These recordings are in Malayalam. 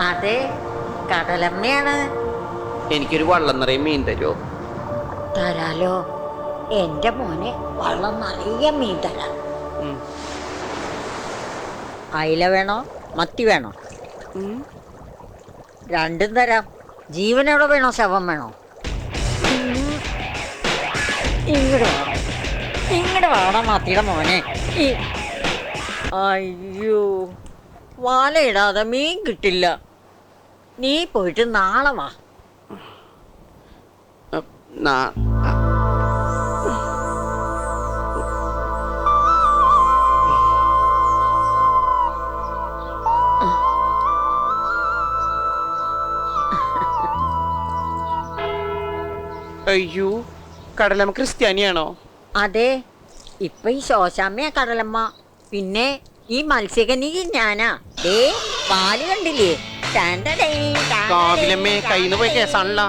അതെ കടലമ്മയാണ്. എനിക്കൊരു വള്ളം നിറയെ മീൻ തരുമോ തരാലോ. എന്റെ മോനെ വള്ളം നിറയെ മീൻ തരാം. അയില വേണോ? മത്തി വേണോ? രണ്ടും തരാം. ജീവനോടെ വേണോ? ശവം വേണോ? ഇങ്ങോട്ട് വേണം ഇങ്ങോട്ട് വേണം മത്തിയുടെ മോനെ. അയ്യോ. വലയിടാതെ മീൻ കിട്ടില്ല. നീ പോയിട്ട് നാളെ വാ. അയ്യോ കടലമ്മ ക്രിസ്ത്യാനിയാണോ? അതെ ഇപ്പൊ ഈ ശോശാമ്മയാ കടലമ്മ. പിന്നെ ഈ മത്സ്യകനി ഞാനാ. പാൽ കണ്ടില്ലേ? കാവിലമ്മേ കയ്യിന്ന് പോയ കേസാണല്ലോ.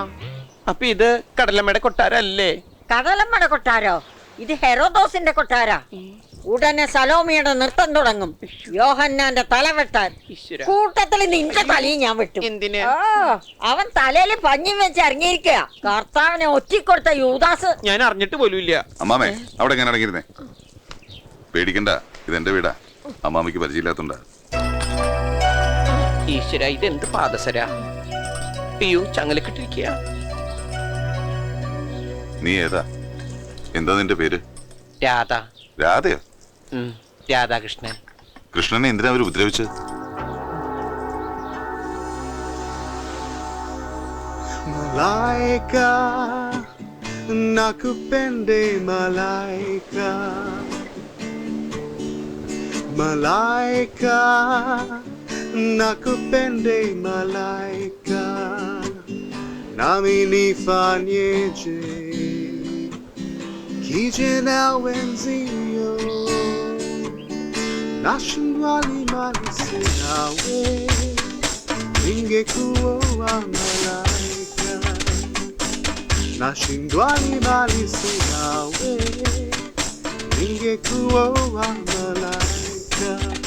അപ്പൊ ഇത് കടലമ്മയുടെ കൊട്ടാരല്ലേ കടലമ്മയുടെ കൊട്ടാരോ? ഇത് ഹെറോദോസിന്റെ കൊട്ടാരാ. ഉടനെ സലോമിയുടെ നൃത്തം തുടങ്ങും. യോഹന്നാന്റെ തല വെട്ടാൻ. കൂട്ടത്തിൽ നിന്റെ തലയും ഞാൻ വെട്ടും. എന്തിന്? ആ, അവൻ തലയിൽ പഞ്ഞി വെച്ച് ഇറങ്ങിയിരിക്കുക കർത്താവിനെ ഒറ്റിക്കൊടുത്ത യൂദാസ്. ഞാൻ അറിഞ്ഞിട്ട് പോലുമില്ല അമ്മാമേ അവിടെ എങ്ങനെ ഇറങ്ങിയിരുന്നേ പേടിക്കണ്ട ഇതെന്റെ വീടാ. അമ്മാമയ്ക്ക് പരിചയമില്ലാത്തോണ്ടാ. ഈശ്വര ഇതെന്ത് പാദസര? അയ്യോ ചങ്ങലക്കിട്ടിരിക്കുക നീ ഏതാ? എന്താ നിന്റെ പേര്? രാധ. രാധയോ? ഉം, രാധാകൃഷ്ണൻ. കൃഷ്ണനെ എന്തിനാ അവർ ഉപദ്രവിച്ചത്? nakupende malaika. Malaika, nakupende malaika. Nami nifanyeje, kije na wenzio. Nashindwani mali sinawe. ningekuwa malaika nashindwa nimalisi nawe ningekuwa malaika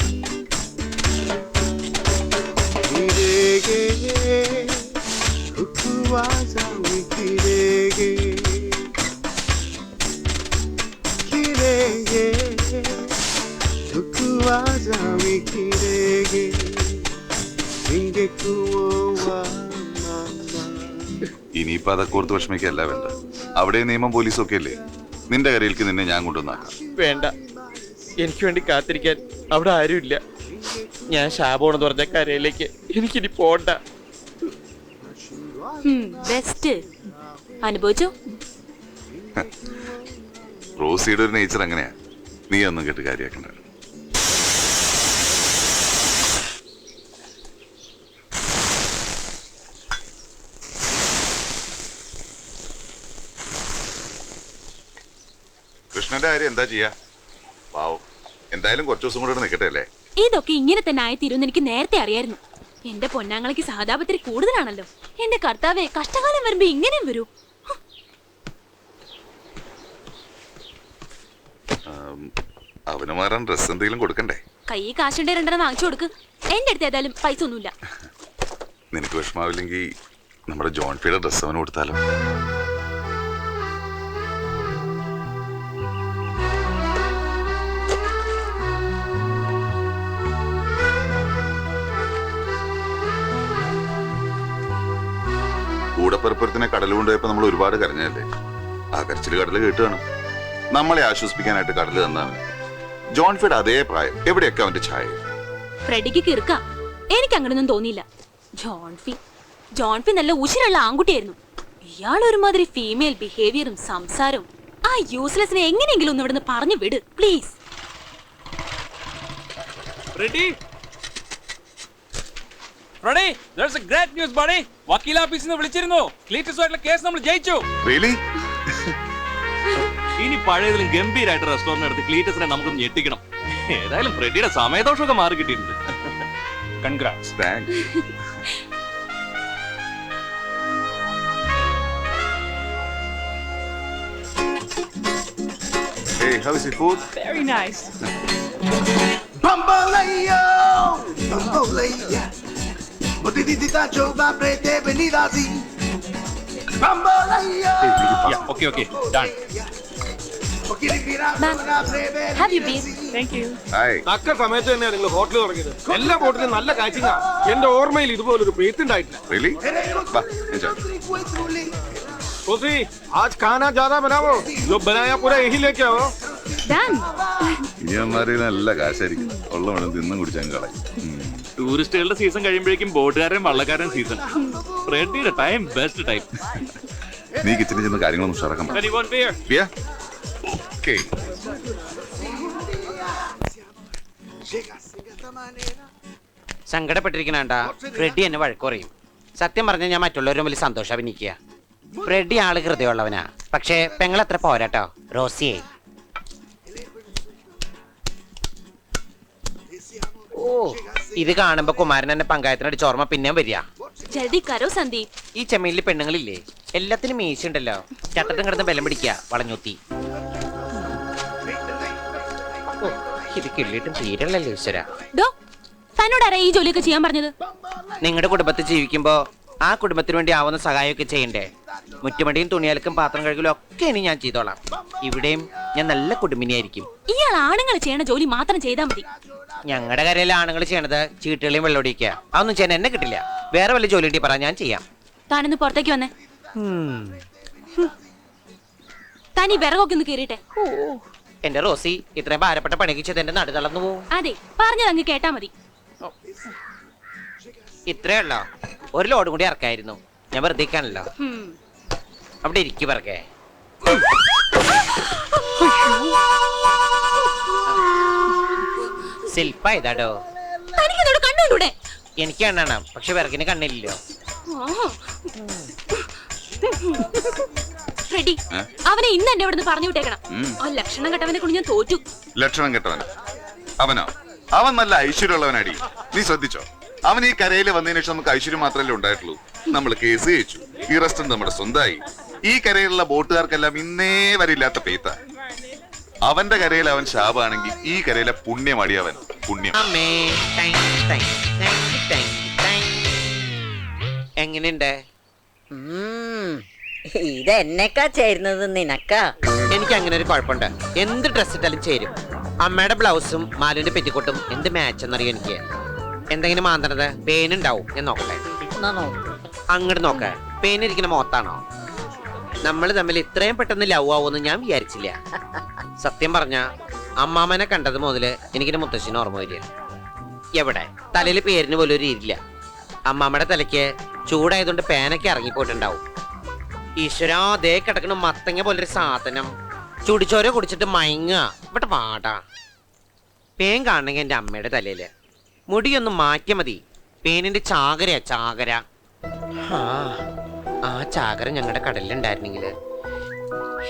kidege kukuwaza wikidege kirege ningekuwa mama ഇനിയിപ്പോ അതൊക്കെ ഓർത്ത് വിഷമിക്കല്ല വേണ്ട. അവിടെ നിയമം പോലീസും ഒക്കെ അല്ലേ? നിന്റെ കരയിലേക്ക് നിന്നെ ഞാൻ കൊണ്ടുവന്നാക്കാം. വേണ്ട. എനിക്ക് വേണ്ടി കാത്തിരിക്കാൻ അവിടെ ആരുമില്ല. ഞാൻ ശാപമാണെന്ന് പറഞ്ഞ കരയിലേക്ക് എനിക്കിനി പോണ്ട. ബെസ്റ്റ് അനുഭവിച്ചു? റോസിയുടെ ഒരു നേച്ചർ അങ്ങനെയാ. നീ ഒന്നും കേട്ട് കാര്യാക്കണ്ട കൃഷ്ണന്റെ കാര്യം എന്താ ചെയ്യാ? വാവ് എന്തായാലും കുറച്ചു ദിവസം കൂടെ നിൽക്കട്ടെ അല്ലേ? ഇതൊക്കെ ഇങ്ങനെ തന്നെ ആയിത്തീരുമെന്ന് എനിക്ക് നേരത്തെ അറിയായിരുന്നു. എന്റെ പൊന്നാങ്ങളയ്ക്ക് സഹതാപത്തിരി കൂടുതലാണല്ലോ. എന്റെ കർത്താവെ കഷ്ടകാലം വരുമ്പോ ഇങ്ങനെയും വരൂ. അവന് മാറാൻ ഡ്രസ് എന്തെങ്കിലും കൊടുക്കണ്ടേ? കൈ കാശുണ്ടേ രണ്ടെണ്ണം വാങ്ങിച്ചു കൊടുക്ക്. എന്റെ അടുത്ത് ഏതായാലും പൈസ ഒന്നുമില്ല. നിനക്ക് വിഷമാവില്ലെങ്കിൽ നമ്മുടെ ജോൺ ഫിയുടെ ഡ്രസ് അവന് കൊടുത്താലോ? കടൽ കൊണ്ടുപോയപ്പോ നമ്മൾ ഒരുപാട് കരഞ്ഞല്ലേ ആ കരച്ചിൽ കടൽ കേട്ട് കാണും. നമ്മളെ ആശ്വസിപ്പിക്കാനായിട്ട് കടൽ തന്നാണ് ജോൺ ഫിയുടെ അതേ പ്രായം. എവിടെയൊക്കെ അവന്റെ ഛായ? ഫ്രെഡിക്ക് കിറുക്ക. എനിക്ക് അങ്ങനൊന്നും തോന്നിയില്ല. ജോൺഫി ജോൺഫി നല്ല ഉശിരുള്ള ആൺകുട്ടിയായിരുന്നു. ഇയാൾ ഒരുമാതിരി ഫീമെയിൽ ബിഹേവിയറും സംസാരവും ആ യൂസ്ലെസ്സിനെ എങ്ങനെയെങ്കിലും ഒന്ന് ഇവിടുന്ന് പറഞ്ഞു വിട് please ready ready? There's a great news buddy വക്കീൽ ഓഫീസിൽ നിന്ന് വിളിച്ചിരുന്നു. ക്ലീറ്റസുമായിട്ടുള്ള കേസ് നമ്മൾ ജയിച്ചു. റിയലി ഇനി പഴയതിലും ഗംഭീരമായിട്ട് റെസ്റ്റോറന്റ് എടുത്ത് ക്ലീറ്റസിനെ നമുക്ക് ഞെട്ടിക്കണം. ഏതായാലും ഫ്രെഡിയുടെ സമയദോഷമൊക്കെ മാറി കിട്ടിയിട്ടുണ്ട്. Congrats thanks Hey, how is your food? Very nice Bamboleo, bamboleo, Utitita Jova Prete Benidasi. Bambolaya. Okay okay done Ma'am, have you been? Hi തക്ക സമയത്ത് തന്നെയാണ് നിങ്ങൾ ഹോട്ടൽ തുടങ്ങിയത് എല്ലാ ഹോട്ടലും നല്ല കാച്ചിങ്ങ എന്റെ ഓർമ്മയിൽ ഇതുപോലൊരു പേത്ത് ഉണ്ടായിട്ടില്ല റിയലി വാ എൻജോയ് सोसी आज खाना ज्यादा बनाओ जो बनाया पूरा यही लेके आओ Done. ഇനിയന്മാര് നല്ല കാശായിരിക്കും ഉള്ള വേണം തിന്നും കുടിച്ചാൽ കളയും ഉം. ടൂറിസ്റ്റുകളുടെ സീസൺ കഴിയുമ്പോഴേക്കും ബോട്ടുകാരൻ വള്ളക്കാരൻ സീസൺ റെഡിയുടെ ടൈം ബെസ്റ്റ് ടൈം നീ കിച്ചണിൽ ചെന്ന് കാര്യങ്ങളൊന്നും ഉഷാറാക്കാൻ. സങ്കടപ്പെട്ടിരിക്കണണ്ട ഫ്രെഡി എന്നെ വഴക്കുറയും സത്യം പറഞ്ഞാൽ ഞാൻ മറ്റുള്ളവരും വലിയ സന്തോഷം അഭിനയിക്കുക. ഫ്രെഡി ആൾ ഹൃദയമുള്ളവനാ. പക്ഷേ പെങ്ങളത്ര പോരാട്ടോ റോസിയെ. ഓ. ഇത് കാണുമ്പോ കുമാരൻ എന്നെ പങ്കായത്തിനടിച്ച് ഓർമ്മ പിന്നെയും വരിക. ജൽദി കരോ സന്ദീപ്? ഈ ചെമ്മീനിൽ പെണ്ണുങ്ങളില്ലേ? എല്ലാത്തിനും മീശുണ്ടല്ലോ ചട്ടത്തും കിടന്ന് ബലം പിടിക്കുക വളഞ്ഞൂത്തി. ഓ, ഇത് കിള്ളിയിട്ടും തീരല്ലല്ലോ ഈശ്വര. ഡോ തന്നോട് ആരാ ഈ ജോലിയൊക്കെ ചെയ്യാൻ പറഞ്ഞത്? നിങ്ങളുടെ കുടുംബത്തിൽ ജീവിക്കുമ്പോ ആ കുടുംബത്തിന് വേണ്ടി ആവുന്ന സഹായമൊക്കെ ചെയ്യണ്ടേ? മുറ്റുമടിയും തുണിയലക്കും പാത്രം കഴുകലും ഒക്കെ ഇനി ഞാൻ ചെയ്തോളാം. ഇവിടെയും ഞാൻ നല്ല കുടുംബിനിയായിരിക്കും. ഇയാൾ ആണുങ്ങൾ ചെയ്യണ ജോലി മാത്രം ചെയ്താൽ മതി. ഞങ്ങളുടെ കരയിലെ ആണുങ്ങൾ ചെയ്യണത്. ചീട്ടുകളെയും വെള്ളമൊടിക്കുക അതൊന്നും ചെയ്യാൻ എന്നെ കിട്ടില്ല. വേറെ വല്ല ജോലി കിട്ടി പറ ഞാൻ ചെയ്യാം. താനൊന്ന് പുറത്തേക്ക് വന്നേ. തനി വിറകൊക്കെ ഒന്ന് കയറിട്ടെ എന്റെ റോസി ഇത്രയും ഭാരപ്പെട്ട പണിക്ക് ചെയ്ത് എന്റെ നടു തളർന്നു പോവും. അതെ പറഞ്ഞത് അങ്ങ് കേട്ടാ മതി. ഇത്രേ ഉള്ളോ? ഒരു ലോഡ് കൂടി ഇറക്കായിരുന്നു. ഞാൻ വെറുതെ ഇരിക്കാണല്ലോ. അവിടെ ഇരിക്കു പറക്കേ ശില്പ ഇതാടോ? തനിക്കെന്നോട് കണ്ണുണ്ടൂടെ എനിക്ക് കണ്ണാണ് പക്ഷെ വിറകിന് കണ്ണില്ലല്ലോ റെഡി. ഏ? അവനെ ഇന്ന് എന്നെ ഇവിടുന്ന് പറഞ്ഞു വിട്ടേക്കണം. ഉം. ആ ലക്ഷണം കെട്ടവനെ കൊണ്ട് ഞാൻ തോറ്റു. ലക്ഷണം കെട്ടവൻ അവനോ? അവൻ നല്ല ഐശ്വര്യമുള്ളവനടി. നീ ശ്രദ്ധിച്ചോ? അവൻ ഈ കരയിൽ വന്നതിന് ശേഷം നമുക്ക് ഐശ്വര്യം മാത്രമല്ലേ ഉണ്ടായിട്ടുള്ളൂ. നമ്മൾ കേസ് ജയിച്ചു. ഈ റെസ്റ്റോറന്റ് നമ്മുടെ സ്വന്തമായി. ഈ കരയിലുള്ള ബോട്ടുകാർക്കെല്ലാം ഇന്നേ വരെ ഇല്ലാത്ത പെയ്ത്ത അവന്റെ കരയിൽ അവൻ ശാപാണെങ്കിൽ ഈ കരയിലെ പുണ്യമടി അവൻ പുണ്യം. അമ്മേ time, time, time, time, time. എങ്ങനെയുണ്ട്? ഉം. ഇത് എന്നെക്കാ ചേരുന്നത് നിനക്കാ? എനിക്ക് അങ്ങനെ ഒരു കുഴപ്പമുണ്ട്. എന്ത് ഡ്രസ് ഇട്ടാലും ചേരും. അമ്മയുടെ ബ്ലൗസും മാലുവിന്റെ പെറ്റിക്കോട്ടും എന്ത് മാച്ച് എന്നറിയോ എനിക്ക്? എന്തെങ്കിലും മാന്തണത്? പേനുണ്ടാവും ഞാൻ നോക്കട്ടെ. അങ്ങോട്ട് നോക്ക. പേനിരിക്കുന്ന മോത്താണോ നമ്മൾ തമ്മിൽ ഇത്രയും പെട്ടെന്ന് ലവ് ആവുമെന്ന് ഞാൻ വിചാരിച്ചില്ല. സത്യം പറഞ്ഞ അമ്മാമനെ കണ്ടത് മുതൽ എനിക്കിന്റെ മുത്തശ്ശിന് ഓർമ്മ വരിക. എവിടെ? തലയിൽ പേരിന് പോലും ഒരു ഇരില്ല അമ്മാമ്മയുടെ തലയ്ക്ക് ചൂടായതുകൊണ്ട് പേനൊക്കെ ഇറങ്ങിപ്പോയിട്ടുണ്ടാവും. ഈശ്വരാ ദേ കിടക്കണ മത്തങ്ങ പോലൊരു സാധനം. ചുടിച്ചോരെ കുടിച്ചിട്ട് മയങ്ങുക. ഇവിടെ പാടാ പേൻ കാണണമെങ്കിൽ എന്റെ അമ്മയുടെ തലയിൽ. മുടിയൊന്ന് മാറ്റിയ മതി. പേനിന്റെ ചാകരയാ ചാകര. ആ, ആ ചാകര ഞങ്ങളുടെ കടലിലുണ്ടായിരുന്നെങ്കിൽ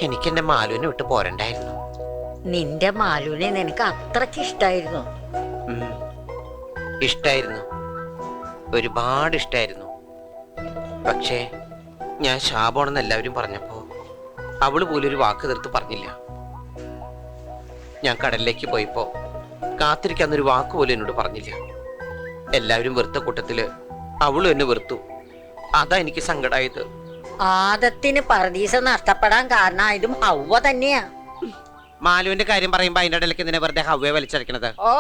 എനിക്കെന്റെ മാലുവിനെ വിട്ട് പോരണ്ടായിരുന്നു. നിന്റെ മാലുവിനെ നിനക്ക് അത്രയ്ക്ക് ഇഷ്ടായിരുന്നു? ഇഷ്ടായിരുന്നു. ഒരുപാട് ഇഷ്ടായിരുന്നു. പക്ഷേ ഞാൻ ശാപമാണെന്ന് എല്ലാവരും പറഞ്ഞപ്പോ അവൾ പോലും ഒരു വാക്ക് തീർത്ത് പറഞ്ഞില്ല. ഞാൻ കടലിലേക്ക് പോയപ്പോ കാത്തിരിക്കാന്നൊരു വാക്ക് പോലും എന്നോട് പറഞ്ഞില്ല. എല്ലാവരും വെറുത്ത കൂട്ടത്തിൽ അവളും എന്നെ വെറുത്തു. അതാ എനിക്ക് സങ്കടായത്. ആദത്തിന് പറദീസ നഷ്ടപ്പെടാൻ കാരണം കാരണമായതും ഹൗവ തന്നെയാ. മാലുവിന്റെ കാര്യം പറയുമ്പോ അതിന്റെ ഇടയിലേക്ക് നിന്നെ വെറുതെ ഹവ്വയെ വലിച്ചടക്കണത്. ഓ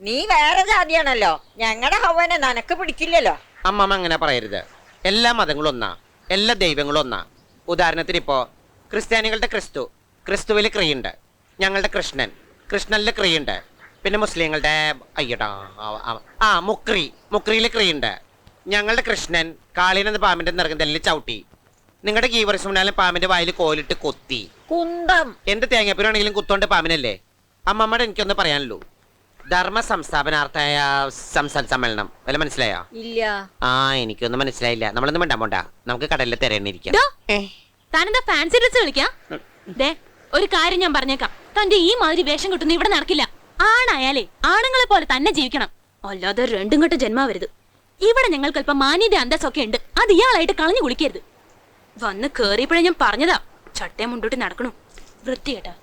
നീ വേറെ ജാതിയാണല്ലോ. ഞങ്ങളുടെ ഹവ്വനെ നനക്ക് പിടിക്കില്ലല്ലോ. അമ്മമ്മ അങ്ങനെ പറയരുത്. എല്ലാ മതങ്ങളും ഒന്നാ എല്ലാ ദൈവങ്ങളും ഒന്നാ ഉദാഹരണത്തിന് ഇപ്പോ ക്രിസ്ത്യാനികളുടെ ക്രിസ്തു. ക്രിസ്തുവിൽ ക്രിയുണ്ട്. ഞങ്ങളുടെ കൃഷ്ണൻ. കൃഷ്ണനിൽ ക്രിയുണ്ട്. പിന്നെ മുസ്ലിങ്ങളുടെ അയ്യടാ ആ- മുക്രി. മുക്രിയിൽ ക്രിയുണ്ട്. ഞങ്ങളുടെ കൃഷ്ണൻ കാളീനെന്ന പാമ്പിന്റെ നിറകുന്നതിൽ ചവിട്ടി. നിങ്ങളുടെ ഗീവറിസുണ്ടാലും പാമ്പിന്റെ വായിൽ കോലിട്ട് കൊത്തി. കുന്തം. എന്റെ തേങ്ങാപ്പൂരാണെങ്കിലും കുത്തോണ്ട് പാമ്പിനല്ലേ? അമ്മമ്മയുടെ എനിക്കൊന്ന് പറയാനുള്ളൂ. ധർമ്മ സംസ്ഥാപനാർത്ഥായ സംസ്ഥാന സമ്മേളനം. വല്ല മനസ്സിലായോ? ഇല്ല. ആ എനിക്കൊന്നും മനസ്സിലായില്ല. നമ്മളൊന്നും മിണ്ടാൻ പോണ്ട. നമുക്ക് കടലിൽ തിരയണിരിക്കാം ഡോ, താനെന്താ ഫാൻസി ഡ്രസ് കളിക്കാ? ദേ ഒരു കാര്യം ഞാൻ പറഞ്ഞേക്കാം. തന്റെ ഈ മാതിരി വേഷം കിട്ടുന്ന ഇവിടെ നടക്കില്ല. ആണായാലേ ആണുങ്ങളെ പോലെ തന്നെ ജീവിക്കണം. അല്ലാതെ രണ്ടും കെട്ട ജന്മാവരുത്. ഇവിടെ ഞങ്ങൾക്ക് അല്പം മാന്യത അന്തസ്സൊക്കെ ഉണ്ട്. അത് ഇയാളായിട്ട് കളഞ്ഞു കുളിക്കരുത്. വന്ന് കേറിയപ്പോഴേ ഞാൻ പറഞ്ഞതാ. ചട്ടയം മുണ്ടോട്ട് നടക്കണു. വൃത്തികേട്ടാ.